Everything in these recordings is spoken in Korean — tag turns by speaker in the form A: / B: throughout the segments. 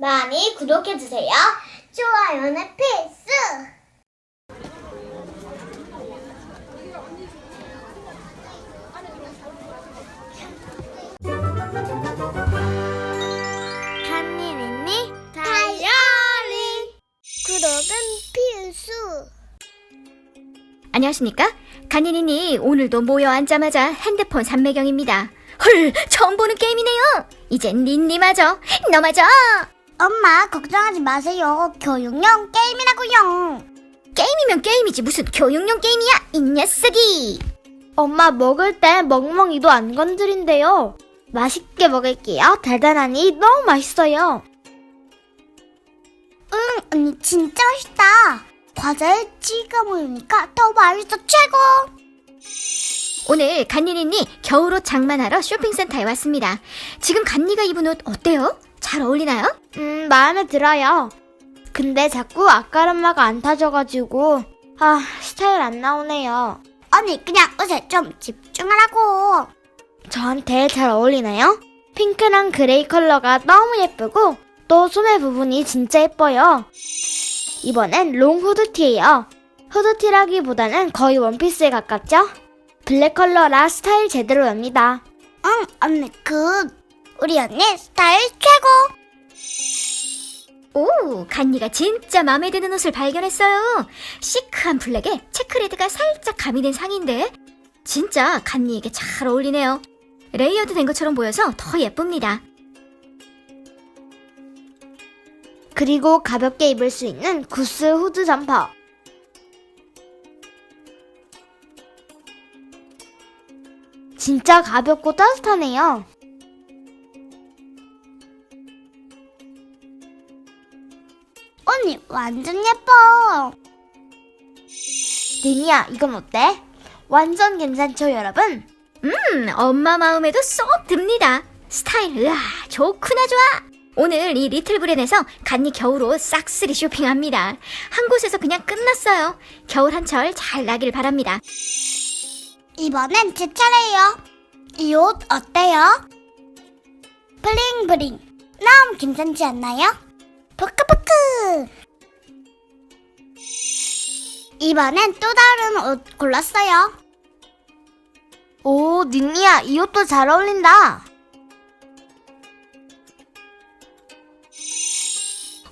A: 많이 구독해주세요. 좋아요는 필수! 한일 있니? 다이어리! 구독은 필수!
B: 안녕하십니까? 간이니니 오늘도 모여 앉자마자 핸드폰 삼매경입니다. 헐, 처음 보는 게임이네요. 이젠 닌니마저 너마저
A: 엄마, 걱정하지 마세요. 교육용 게임이라고요.
B: 게임이면 게임이지 무슨 교육용 게임이야 이 녀석이.
C: 엄마 먹을 때 멍멍이도 안 건드린대요. 맛있게 먹을게요. 달달하니 너무 맛있어요.
A: 응, 언니 진짜 맛있다. 과자에 찍어 먹으니까 더 맛있어 최고.
B: 오늘 간니니니 겨울옷 장만하러 쇼핑센터에 왔습니다. 지금 간니가 입은 옷 어때요? 잘 어울리나요?
C: 음, 마음에 들어요. 근데 자꾸 아까름마가 안 타져가지고, 아, 스타일 안 나오네요.
A: 언니 그냥 옷에 좀 집중하라고.
C: 저한테 잘 어울리나요? 핑크랑 그레이 컬러가 너무 예쁘고, 또 소매 부분이 진짜 예뻐요. 이번엔 롱 후드티예요. 후드티라기보다는 거의 원피스에 가깝죠? 블랙 컬러라 스타일 제대로랍니다.
A: 응, 언니 굿. 우리 언니 스타일 최고.
B: 오, 간니가 진짜 마음에 드는 옷을 발견했어요. 시크한 블랙에 체크레드가 살짝 가미된 상인데 진짜 간니에게 잘 어울리네요. 레이어드 된 것처럼 보여서 더 예쁩니다.
C: 그리고 가볍게 입을 수 있는 구스 후드 점퍼. 진짜 가볍고 따뜻하네요.
A: 언니 완전 예뻐.
C: 니니야, 이건 어때? 완전 괜찮죠, 여러분?
B: 음, 엄마 마음에도 쏙 듭니다. 스타일, 으아, 좋구나 좋아. 오늘 이 리틀브랜에서 간니 겨울옷 싹쓸이 쇼핑합니다. 한 곳에서 그냥 끝났어요. 겨울 한철 잘 나길 바랍니다.
A: 이번엔 제 차례예요. 이 옷 어때요? 블링블링. 너무 괜찮지 않나요? 이번엔 또 다른 옷 골랐어요.
C: 오, 니니야, 이 옷도 잘 어울린다.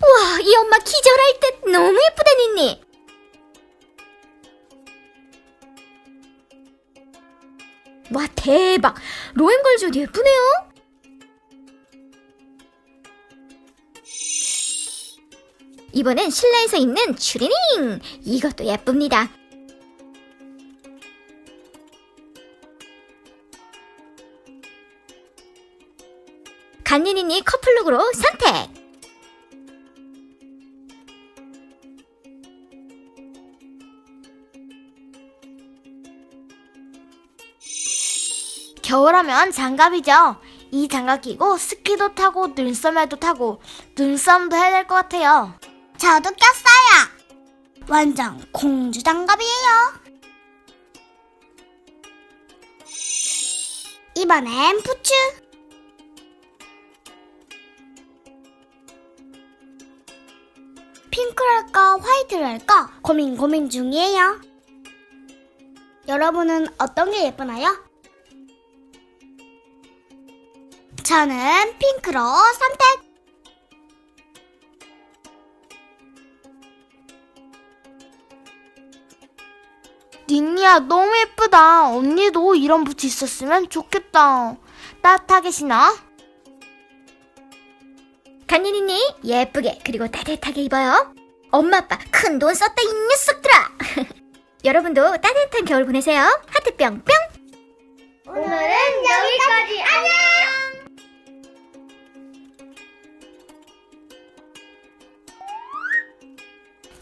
B: 와, 이 엄마 기절할 듯 너무 예쁘다, 니니. 와, 대박. 로앤걸즈 옷 예쁘네요. 이번엔 실내에서 입는 추리닝. 이것도 예쁩니다. 간니니니 커플룩으로 선택.
C: 겨울하면 장갑이죠. 이 장갑 끼고 스키도 타고 눈썰매도 타고 눈싸움도 해야 될 것 같아요.
A: 저도 꼈어요. 완전 공주 장갑이에요. 이번엔 부츠. 화이트를 할까 고민 고민 중이에요. 여러분은 어떤 게 예쁘나요? 저는 핑크로 선택.
C: 니니야 너무 예쁘다. 언니도 이런 부츠 있었으면 좋겠다. 따뜻하게 신어.
B: 간니니니 예쁘게 그리고 따뜻하게 입어요. 엄마 아빠 큰 돈 썼다 이 녀석들아. 여러분도 따뜻한 겨울 보내세요. 하트 뿅뿅.
A: 오늘은 여기까지. 안녕.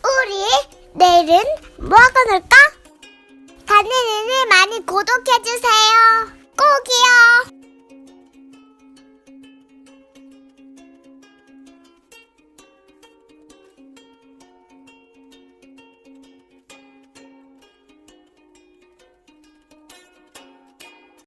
A: 우리 내일은 뭐 하고 놀까? 구독해주세요.